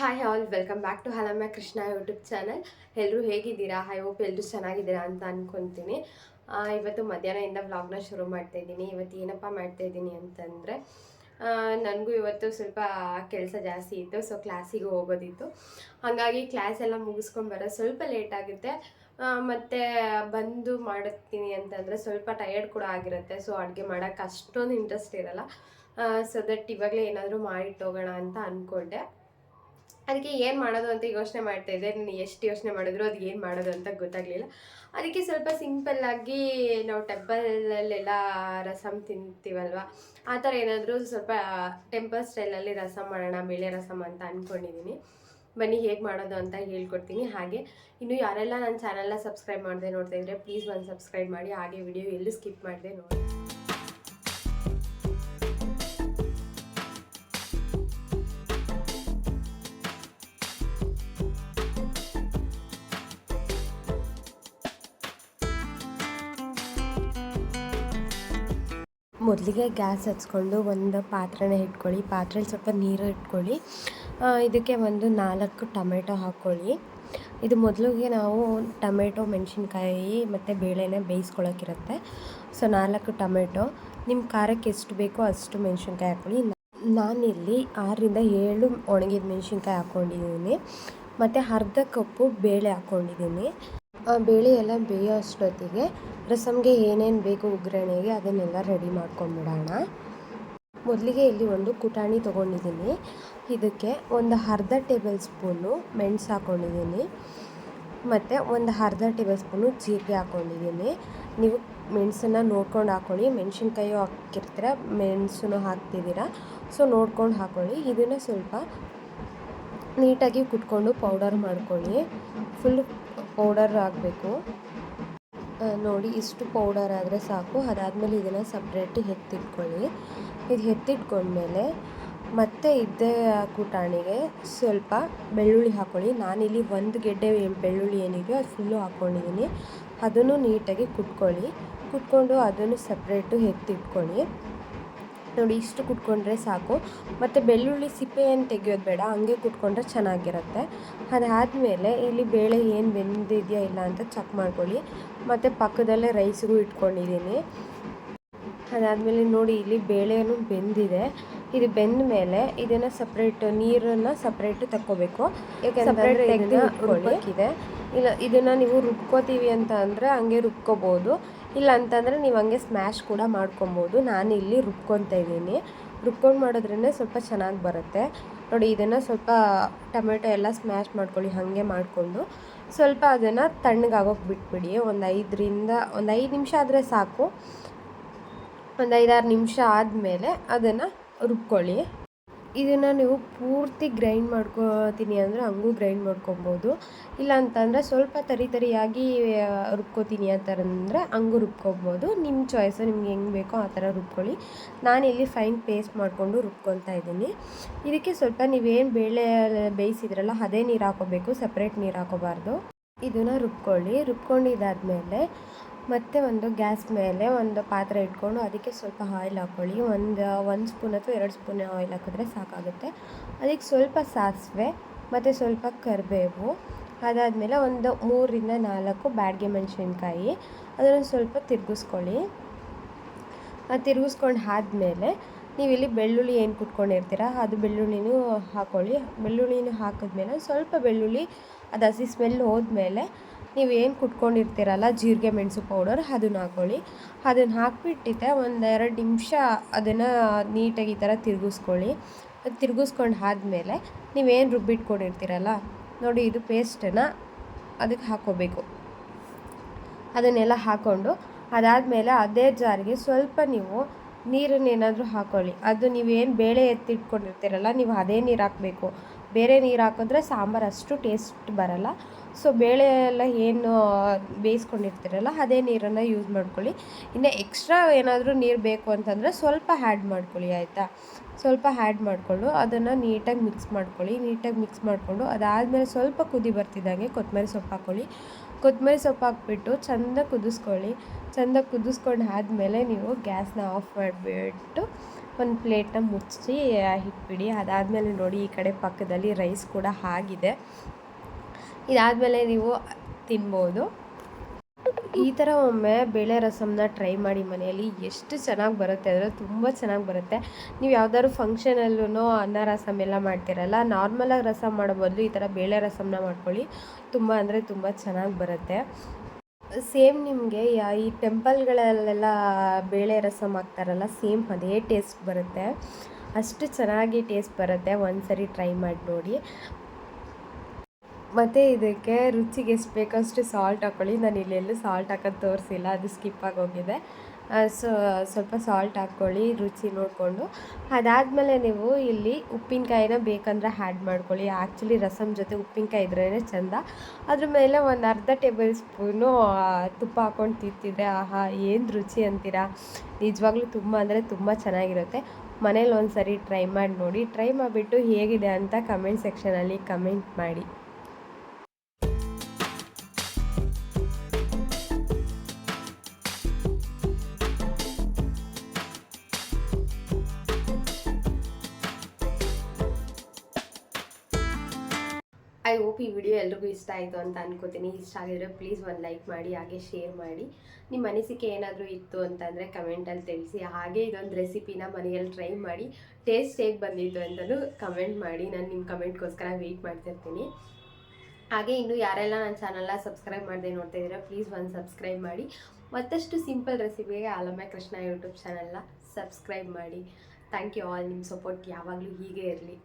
Hi all welcome back to Halamya Krishna YouTube channel ಎಲ್ಲರೂ ಹೇಗಿದ್ದೀರಾ? I hope ಎಲ್ಲರೂ ಚೆನ್ನಾಗಿದ್ದೀರಾ ಅಂತ ಅಂದ್ಕೊತೀನಿ ಇವತ್ತು ಮಧ್ಯಾಹ್ನದಿಂದ ವ್ಲಾಗ್ನ ಶುರು ಮಾಡ್ತಾ ಇದ್ದೀನಿ. ಇವತ್ತು ಏನಪ್ಪ ಮಾಡ್ತಾ ಇದ್ದೀನಿ ಅಂತಂದರೆ ನನಗೂ ಇವತ್ತು ಸ್ವಲ್ಪ ಕೆಲಸ ಜಾಸ್ತಿ ಇತ್ತು ಸೊ ಕ್ಲಾಸಿಗೆ ಹೋಗೋದಿತ್ತು. ಹಾಗಾಗಿ ಕ್ಲಾಸ್ ಎಲ್ಲ ಮುಗಿಸ್ಕೊಂಡು ಬರೋ ಸ್ವಲ್ಪ ಲೇಟ್ ಆಗುತ್ತೆ. ಮತ್ತು ಬಂದು ಮಾಡುತ್ತೀನಿ ಅಂತಂದರೆ ಸ್ವಲ್ಪ ಟಯರ್ಡ್ ಕೂಡ ಆಗಿರುತ್ತೆ ಸೊ ಅಡುಗೆ ಮಾಡೋಕ್ಕೆ ಅಷ್ಟೊಂದು ಇಂಟ್ರೆಸ್ಟ್ ಇರಲ್ಲ. ಸೊ ದಟ್ ಇವಾಗಲೇ ಏನಾದರೂ ಮಾಡಿಟ್ಟೋಗೋಣ ಅಂತ ಅಂದ್ಕೊಂಡೆ ಅದಕ್ಕೆ ಏನು ಮಾಡೋದು ಅಂತ ಯೋಚನೆ ಮಾಡ್ತಾ ಇದ್ದೆ. ನಾನು ಎಷ್ಟು ಯೋಚನೆ ಮಾಡಿದ್ರು ಅದು ಏನು ಮಾಡೋದು ಅಂತ ಗೊತ್ತಾಗಲಿಲ್ಲ. ಅದಕ್ಕೆ ಸ್ವಲ್ಪ ಸಿಂಪಲ್ಲಾಗಿ ನಾವು ಟೆಂಪಲಲ್ಲೆಲ್ಲ ರಸಮ್ ತಿಂತೀವಲ್ವ? ಆ ಥರ ಏನಾದರೂ ಸ್ವಲ್ಪ ಟೆಂಪಲ್ ಸ್ಟೈಲಲ್ಲಿ ರಸಮ್ ಮಾಡೋಣ, ಬೇಳೆ ರಸಮ್ ಅಂತ ಅಂದ್ಕೊಂಡಿದ್ದೀನಿ ಬನ್ನಿ ಹೇಗೆ ಮಾಡೋದು ಅಂತ ಹೇಳ್ಕೊಡ್ತೀನಿ. ಹಾಗೆ ಇನ್ನು ಯಾರೆಲ್ಲ ನನ್ನ ಚಾನಲ್ನ ಸಬ್ಸ್ಕ್ರೈಬ್ ಮಾಡಿದೆ ನೋಡ್ತಾ ಇದ್ದರೆ ಪ್ಲೀಸ್ ಒಂದು ಸಬ್ಸ್ಕ್ರೈಬ್ ಮಾಡಿ. ಹಾಗೆ ವಿಡಿಯೋ ಎಲ್ಲೂ ಸ್ಕಿಪ್ ಮಾಡಿದೆ ನೋಡಿ. ಮೊದಲಿಗೆ ಗ್ಯಾಸ್ ಹಚ್ಕೊಂಡು ಒಂದು ಪಾತ್ರೆನ ಇಟ್ಕೊಳ್ಳಿ. ಪಾತ್ರೆಲಿ ಸ್ವಲ್ಪ ನೀರು ಇಟ್ಕೊಳ್ಳಿ. ಇದಕ್ಕೆ ಒಂದು ನಾಲ್ಕು ಟೊಮೆಟೊ ಹಾಕ್ಕೊಳ್ಳಿ. ಇದು ಮೊದಲಿಗೆ ನಾವು ಟೊಮೆಟೊ, ಮೆಣಸಿನ್ಕಾಯಿ ಮತ್ತು ಬೇಳೆನ ಬೇಯಿಸ್ಕೊಳ್ಳೋಕ್ಕಿರುತ್ತೆ ಸೊ, ನಾಲ್ಕು ಟೊಮೆಟೊ. ನಿಮ್ಮ ಖಾರಕ್ಕೆ ಎಷ್ಟು ಬೇಕೋ ಅಷ್ಟು ಮೆಣಸಿನ್ಕಾಯಿ ಹಾಕ್ಕೊಳ್ಳಿ. ನಾನಿಲ್ಲಿ ಆರರಿಂದ ಏಳು ಒಣಗಿದ ಮೆಣಸಿನ್ಕಾಯಿ ಹಾಕ್ಕೊಂಡಿದ್ದೀನಿ. ಮತ್ತು ಅರ್ಧ ಕಪ್ಪು ಬೇಳೆ ಹಾಕ್ಕೊಂಡಿದ್ದೀನಿ. ಬೇಳೆ ಎಲ್ಲ ಬೇಯೋ ಅಷ್ಟೊತ್ತಿಗೆ ರಸಮ್ಗೆ ಏನೇನು ಬೇಕು ಒಗ್ಗರಣೆಗೆ ಅದನ್ನೆಲ್ಲ ರೆಡಿ ಮಾಡ್ಕೊಂಡ್ಬಿಡೋಣ ಮೊದಲಿಗೆ ಇಲ್ಲಿ ಒಂದು ಕುಟಾಣಿ ತೊಗೊಂಡಿದ್ದೀನಿ. ಇದಕ್ಕೆ ಒಂದು ಅರ್ಧ ಟೇಬಲ್ ಸ್ಪೂನು ಮೆಣಸು ಹಾಕ್ಕೊಂಡಿದ್ದೀನಿ ಮತ್ತು ಒಂದು ಅರ್ಧ ಟೇಬಲ್ ಸ್ಪೂನು ಜೀರಿಗೆ ಹಾಕ್ಕೊಂಡಿದ್ದೀನಿ ನೀವು ಮೆಣಸನ್ನು ನೋಡ್ಕೊಂಡು ಹಾಕ್ಕೊಳ್ಳಿ ಮೆಣಸಿನ್ಕಾಯು ಹಾಕಿರ್ತೀರ, ಮೆಣಸನ್ನು ಹಾಕ್ತಿದ್ದೀರ, ಸೊ ನೋಡ್ಕೊಂಡು ಹಾಕ್ಕೊಳ್ಳಿ ಇದನ್ನು ಸ್ವಲ್ಪ ನೀಟಾಗಿ ಕುಟ್ಕೊಂಡು ಪೌಡರ್ ಮಾಡ್ಕೊಳ್ಳಿ. ಫುಲ್ ಪೌಡರ್ ಆಗಬೇಕು ನೋಡಿ ಇಷ್ಟು ಪೌಡರ್ ಆದರೆ ಸಾಕು. ಅದಾದಮೇಲೆ ಇದನ್ನು ಸಪ್ರೇಟ್ ಎತ್ತಿಟ್ಕೊಳ್ಳಿ. ಇದು ಎತ್ತಿಟ್ಕೊಂಡ್ಮೇಲೆ ಮತ್ತೆ ಇದ್ದೇ ಕೂಟಾಣಿಗೆ ಸ್ವಲ್ಪ ಬೆಳ್ಳುಳ್ಳಿ ಹಾಕ್ಕೊಳ್ಳಿ ನಾನಿಲ್ಲಿ ಒಂದು ಗೆಡ್ಡೆ ಬೆಳ್ಳುಳ್ಳಿ ಏನಿದೆಯೋ ಅದು ಫುಲ್ಲು ಹಾಕ್ಕೊಂಡಿದ್ದೀನಿ ಅದನ್ನು ನೀಟಾಗಿ ಕುಟ್ಕೊಳ್ಳಿ. ಕುಟ್ಕೊಂಡು ಅದನ್ನು ಸಪ್ರೇಟು ಎತ್ತಿಟ್ಕೊಳ್ಳಿ. ನೋಡಿ ಇಷ್ಟು ಕುಟ್ಕೊಂಡ್ರೆ ಸಾಕು. ಮತ್ತು ಬೆಳ್ಳುಳ್ಳಿ ಸಿಪ್ಪೆ ಏನು ತೆಗಿಯೋದು ಬೇಡ ಹಂಗೆ ಕುಟ್ಕೊಂಡ್ರೆ ಚೆನ್ನಾಗಿರುತ್ತೆ. ಅದಾದಮೇಲೆ ಇಲ್ಲಿ ಬೇಳೆ ಏನು ಬೆಂದಿದೆಯಾ ಇಲ್ಲ ಅಂತ ಚೆಕ್ ಮಾಡ್ಕೊಳ್ಳಿ. ಮತ್ತು ಪಕ್ಕದಲ್ಲೇ ರೈಸ್ಗೂ ಇಟ್ಕೊಂಡಿದ್ದೀನಿ ಅದಾದಮೇಲೆ ನೋಡಿ ಇಲ್ಲಿ ಬೇಳೆನೂ ಬೆಂದಿದೆ. ಇದು ಬೆಂದ ಮೇಲೆ ಇದನ್ನು ಸಪ್ರೇಟ್ ನೀರನ್ನು ಸಪ್ರೇಟ್ ತಕ್ಕೋಬೇಕು. ಯಾಕೆಂದರೆ ಇಲ್ಲ ಇದನ್ನು ನೀವು ರುಬ್ಕೋತೀವಿ ಅಂತ ಅಂದರೆ ಹಂಗೆ ರುಬ್ಕೋಬೋದು. ಇಲ್ಲ ಅಂತಂದರೆ ನೀವು ಹಂಗೆ ಸ್ಮ್ಯಾಶ್ ಕೂಡ ಮಾಡ್ಕೊಬೋದು. ನಾನು ಇಲ್ಲಿ ರುಬ್ಕೊತಾ ಇದ್ದೀನಿ. ರುಬ್ಕೊಂಡು ಮಾಡೋದ್ರಿಂದ ಸ್ವಲ್ಪ ಚೆನ್ನಾಗಿ ಬರುತ್ತೆ. ನೋಡಿ, ಇದನ್ನು ಸ್ವಲ್ಪ ಟೊಮೆಟೊ ಎಲ್ಲ ಸ್ಮ್ಯಾಶ್ ಮಾಡ್ಕೊಳ್ಳಿ, ಹಾಗೆ ಮಾಡಿಕೊಂಡು. ಸ್ವಲ್ಪ ಅದನ್ನು ತಣ್ಣಗಾಗೋಕೆ ಬಿಟ್ಬಿಡಿ. ಒಂದು ಐದರಿಂದ, ಒಂದು ಐದು ನಿಮಿಷ ಆದರೆ ಸಾಕು. ಒಂದು ಐದಾರು ನಿಮಿಷ ಆದಮೇಲೆ ಅದನ್ನು ರುಬ್ಕೊಳ್ಳಿ. ಇದನ್ನು ನೀವು ಪೂರ್ತಿ ಗ್ರೈಂಡ್ ಮಾಡ್ಕೋತೀನಿ ಅಂದರೆ ಹಂಗೂ ಗ್ರೈಂಡ್ ಮಾಡ್ಕೊಬೋದು. ಇಲ್ಲ ಅಂತಂದರೆ ಸ್ವಲ್ಪ ತರಿ ತರಿಯಾಗಿ ರುಬ್ಕೋತೀನಿ ಆ ಥರ ಅಂದರೆ ಹಂಗೂ ರುಬ್ಕೊಬೋದು. ನಿಮ್ಮ ಚಾಯ್ಸು ನಿಮ್ಗೆ ಹೆಂಗೆ ಬೇಕೋ ಆ ಥರ ರುಬ್ಕೊಳ್ಳಿ. ನಾನು ಇಲ್ಲಿ ಫೈನ್ ಪೇಸ್ಟ್ ಮಾಡಿಕೊಂಡು ರುಬ್ಕೊತಾ ಇದ್ದೀನಿ. ಇದಕ್ಕೆ ಸ್ವಲ್ಪ ನೀವೇನು ಬೇಳೆ ಬೇಯಿಸಿದ್ರಲ್ಲ ಅದೇ ನೀರು ಹಾಕೋಬೇಕು ಸಪ್ರೇಟ್ ನೀರು ಹಾಕೋಬಾರ್ದು. ಇದನ್ನು ರುಬ್ಕೊಳ್ಳಿ. ರುಬ್ಕೊಂಡಿದ್ದಾದಮೇಲೆ ಮತ್ತೆ ಒಂದು ಗ್ಯಾಸ್ ಮೇಲೆ ಒಂದು ಪಾತ್ರೆ ಇಟ್ಕೊಂಡು ಅದಕ್ಕೆ ಸ್ವಲ್ಪ ಆಯಿಲ್ ಹಾಕ್ಕೊಳ್ಳಿ. ಒಂದು ಒಂದು ಸ್ಪೂನ್ ಅಥವಾ ಎರಡು ಸ್ಪೂನ್ ಆಯಿಲ್ ಹಾಕಿದ್ರೆ ಸಾಕಾಗುತ್ತೆ. ಅದಕ್ಕೆ ಸ್ವಲ್ಪ ಸಾಸಿವೆ ಮತ್ತು ಸ್ವಲ್ಪ ಕರಿಬೇವು, ಅದಾದಮೇಲೆ ಒಂದು ಮೂರರಿಂದ ನಾಲ್ಕು ಬ್ಯಾಡ್ಗೆ ಮೆಣಸಿನ್ಕಾಯಿ, ಅದನ್ನು ಸ್ವಲ್ಪ ತಿರುಗಿಸ್ಕೊಳ್ಳಿ. ಅದು ತಿರುಗಿಸ್ಕೊಂಡು ಆದಮೇಲೆ ನೀವು ಇಲ್ಲಿ ಬೆಳ್ಳುಳ್ಳಿ ಏನು ಕುಟ್ಕೊಂಡಿರ್ತೀರ, ಅದು ಬೆಳ್ಳುಳ್ಳಿನೂ ಹಾಕ್ಕೊಳ್ಳಿ. ಬೆಳ್ಳುಳ್ಳಿನೂ ಹಾಕಿದ್ಮೇಲೆ ಸ್ವಲ್ಪ ಬೆಳ್ಳುಳ್ಳಿ, ಅದು ಹಸಿ ಸ್ಮೆಲ್ ಹೋದ್ಮೇಲೆ ನೀವು ಏನು ಕುಟ್ಕೊಂಡಿರ್ತೀರಲ್ಲ ಜೀರಿಗೆ ಮೆಣಸು ಪೌಡರ್, ಅದನ್ನ ಹಾಕ್ಕೊಳ್ಳಿ ಅದನ್ನು ಹಾಕ್ಬಿಟ್ಟಿದ್ದೆ ಒಂದು ಎರಡು ನಿಮಿಷ ಅದನ್ನು ನೀಟಾಗಿ ಈ ಥರ ತಿರುಗಿಸ್ಕೊಳ್ಳಿ. ತಿರುಗಿಸ್ಕೊಂಡು ಆದಮೇಲೆ ನೀವೇನು ರುಬ್ಬಿಟ್ಕೊಂಡಿರ್ತೀರಲ್ಲ, ನೋಡಿ ಇದು ಪೇಸ್ಟನ್ನು ಅದಕ್ಕೆ ಹಾಕ್ಕೋಬೇಕು ಅದನ್ನೆಲ್ಲ ಹಾಕ್ಕೊಂಡು ಅದಾದಮೇಲೆ ಅದೇ ಜಾರಿಗೆ ಸ್ವಲ್ಪ ನೀವು ನೀರನ್ನೇನಾದರೂ ಹಾಕ್ಕೊಳ್ಳಿ ಅದು ನೀವೇನು ಬೇಳೆ ಎತ್ತಿಟ್ಕೊಂಡಿರ್ತೀರಲ್ಲ, ನೀವು ಅದೇ ನೀರು ಹಾಕಬೇಕು. ಬೇರೆ ನೀರು ಹಾಕಿದ್ರೆ ಸಾಂಬಾರು ಅಷ್ಟು ಟೇಸ್ಟ್ ಬರಲ್ಲ. ಸೊ ಬೇಳೆ ಎಲ್ಲ ಏನು ಬೇಯಿಸ್ಕೊಂಡಿರ್ತೀರಲ್ಲ, ಅದೇ ನೀರನ್ನು ಯೂಸ್ ಮಾಡ್ಕೊಳ್ಳಿ. ಇನ್ನು ಎಕ್ಸ್ಟ್ರಾ ಏನಾದರೂ ನೀರು ಬೇಕು ಅಂತಂದರೆ ಸ್ವಲ್ಪ ಹ್ಯಾಡ್ ಮಾಡ್ಕೊಳ್ಳಿ, ಆಯಿತಾ? ಸ್ವಲ್ಪ ಹ್ಯಾಡ್ ಮಾಡಿಕೊಂಡು ಅದನ್ನು ನೀಟಾಗಿ ಮಿಕ್ಸ್ ಮಾಡ್ಕೊಳ್ಳಿ, ನೀಟಾಗಿ ಮಿಕ್ಸ್ ಮಾಡಿಕೊಂಡು ಅದಾದಮೇಲೆ ಸ್ವಲ್ಪ ಕುದಿ ಬರ್ತಿದ್ದಂಗೆ ಕೊತ್ತಂಬರಿ ಸೊಪ್ಪು ಹಾಕ್ಕೊಳ್ಳಿ. ಕೊತ್ತಂಬರಿ ಸೊಪ್ಪು ಹಾಕ್ಬಿಟ್ಟು ಚೆಂದ ಕುದಿಸ್ಕೊಳ್ಳಿ. ಚೆಂದ ಕುದಿಸ್ಕೊಂಡು ಆದಮೇಲೆ ನೀವು ಗ್ಯಾಸ್ನ ಆಫ್ ಮಾಡಿಬಿಟ್ಟು ಒಂದು ಪ್ಲೇಟ್ನ ಮುಚ್ಚಿ ಇಟ್ಬಿಡಿ. ಅದಾದಮೇಲೆ ನೋಡಿ ಈ ಕಡೆ ಪಕ್ಕದಲ್ಲಿ ರೈಸ್ ಕೂಡ ಆಗಿದೆ. ಇದಾದಮೇಲೆ ನೀವು ತಿನ್ಬೋದು. ಈ ಥರ ಒಮ್ಮೆ ಬೇಳೆ ರಸಮ್ನ ಟ್ರೈ ಮಾಡಿ ಮನೆಯಲ್ಲಿ ಎಷ್ಟು ಚೆನ್ನಾಗಿ ಬರುತ್ತೆ ಅಂದರೆ ತುಂಬ ಚೆನ್ನಾಗಿ ಬರುತ್ತೆ. ನೀವು ಯಾವ್ದಾದ್ರು ಫಂಕ್ಷನಲ್ಲೂ ಅನ್ನ ರಸಮ್ ಎಲ್ಲ ಮಾಡ್ತೀರಲ್ಲ ನಾರ್ಮಲಾಗಿ ರಸಮ್ ಮಾಡೋ ಬದಲು ಈ ಥರ ಬೇಳೆ ರಸಮ್ನ ಮಾಡ್ಕೊಳ್ಳಿ. ತುಂಬ ಅಂದರೆ ತುಂಬ ಚೆನ್ನಾಗಿ ಬರುತ್ತೆ. ಸೇಮ್ ನಿಮಗೆ ಈ ಟೆಂಪಲ್ಗಳಲ್ಲೆಲ್ಲ ಬೇಳೆ ರಸಮ್ ಹಾಕ್ತಾರಲ್ಲ, ಸೇಮ್ ಅದೇ ಟೇಸ್ಟ್ ಬರುತ್ತೆ. ಅಷ್ಟು ಚೆನ್ನಾಗಿ ಟೇಸ್ಟ್ ಬರುತ್ತೆ ಒಂದು ಸರಿ ಟ್ರೈ ಮಾಡಿ ನೋಡಿ. ಮತ್ತು ಇದಕ್ಕೆ ರುಚಿಗೆ ಎಷ್ಟು ಬೇಕಷ್ಟು ಸಾಲ್ಟ್ ಹಾಕ್ಕೊಳ್ಳಿ ನಾನು ಇಲ್ಲೆಲ್ಲೂ ಸಾಲ್ಟ್ ಹಾಕೋದು ತೋರಿಸಿಲ್ಲ, ಅದು ಸ್ಕಿಪ್ ಆಗೋಗಿದೆ ಸೊ ಸ್ವಲ್ಪ ಸಾಲ್ಟ್ ಹಾಕ್ಕೊಳ್ಳಿ ರುಚಿ ನೋಡಿಕೊಂಡು. ಅದಾದಮೇಲೆ ನೀವು ಇಲ್ಲಿ ಉಪ್ಪಿನಕಾಯಿನ ಬೇಕಂದ್ರೆ ಆ್ಯಡ್ ಮಾಡ್ಕೊಳ್ಳಿ. ಆ್ಯಕ್ಚುಲಿ ರಸಮ್ ಜೊತೆ ಉಪ್ಪಿನಕಾಯಿ ಇದ್ರೇ ಚೆಂದ. ಅದ್ರ ಮೇಲೆ ಒಂದು ಅರ್ಧ ಟೇಬಲ್ ಸ್ಪೂನು ತುಪ್ಪ ಹಾಕ್ಕೊಂಡು ತಿಂತಿದ್ರೆ, ಆಹಾ, ಏನು ರುಚಿ ಅಂತೀರಾ? ನಿಜವಾಗ್ಲೂ ತುಂಬ ಅಂದರೆ ತುಂಬ ಚೆನ್ನಾಗಿರುತ್ತೆ. ಮನೇಲಿ ಒಂದು ಸರಿ ಟ್ರೈ ಮಾಡಿ ನೋಡಿ. ಟ್ರೈ ಮಾಡಿಬಿಟ್ಟು ಹೇಗಿದೆ ಅಂತ ಕಮೆಂಟ್ ಸೆಕ್ಷನಲ್ಲಿ ಕಮೆಂಟ್ ಮಾಡಿ. ಐ ಹೋಪ್ ಈ ವಿಡಿಯೋ ಎಲ್ರಿಗೂ ಇಷ್ಟ ಆಯಿತು ಅಂತ ಅನ್ಕೋತೀನಿ. ಇಷ್ಟ ಆಗಿದ್ರೆ ಪ್ಲೀಸ್ ಒಂದು ಲೈಕ್ ಮಾಡಿ, ಹಾಗೆ ಶೇರ್ ಮಾಡಿ. ನಿಮ್ಮ ಅನಿಸಿಕೆ ಏನಾದರೂ ಇತ್ತು ಅಂತಂದರೆ ಕಮೆಂಟಲ್ಲಿ ತಿಳಿಸಿ. ಹಾಗೆ ಇದೊಂದು ರೆಸಿಪಿನ ಮನೆಯಲ್ಲಿ ಟ್ರೈ ಮಾಡಿ ಟೇಸ್ಟ್ ಹೇಗೆ ಬಂದಿತ್ತು ಅಂತಲೂ ಕಮೆಂಟ್ ಮಾಡಿ. ನಾನು ನಿಮ್ಮ ಕಮೆಂಟ್ಗೋಸ್ಕರ ವೆಯ್ಟ್ ಮಾಡ್ತಿರ್ತೀನಿ ಹಾಗೆ ಇನ್ನು ಯಾರೆಲ್ಲ ನನ್ನ ಚಾನಲ್ನ ಸಬ್ಸ್ಕ್ರೈಬ್ ಮಾಡದೆ ನೋಡ್ತಾ ಇದ್ದೀರಾ ಪ್ಲೀಸ್ ಒಂದು ಸಬ್ಸ್ಕ್ರೈಬ್ ಮಾಡಿ. ಮತ್ತಷ್ಟು ಸಿಂಪಲ್ ರೆಸಿಪಿಗೆ ಆಲಮ್ಯ ಕೃಷ್ಣ ಯೂಟ್ಯೂಬ್ ಚಾನಲ್ನ ಸಬ್ಸ್ಕ್ರೈಬ್ ಮಾಡಿ. ಥ್ಯಾಂಕ್ ಯು ಆಲ್ ನಿಮ್ಮ ಸಪೋರ್ಟ್ ಯಾವಾಗಲೂ ಹೀಗೆ ಇರಲಿ.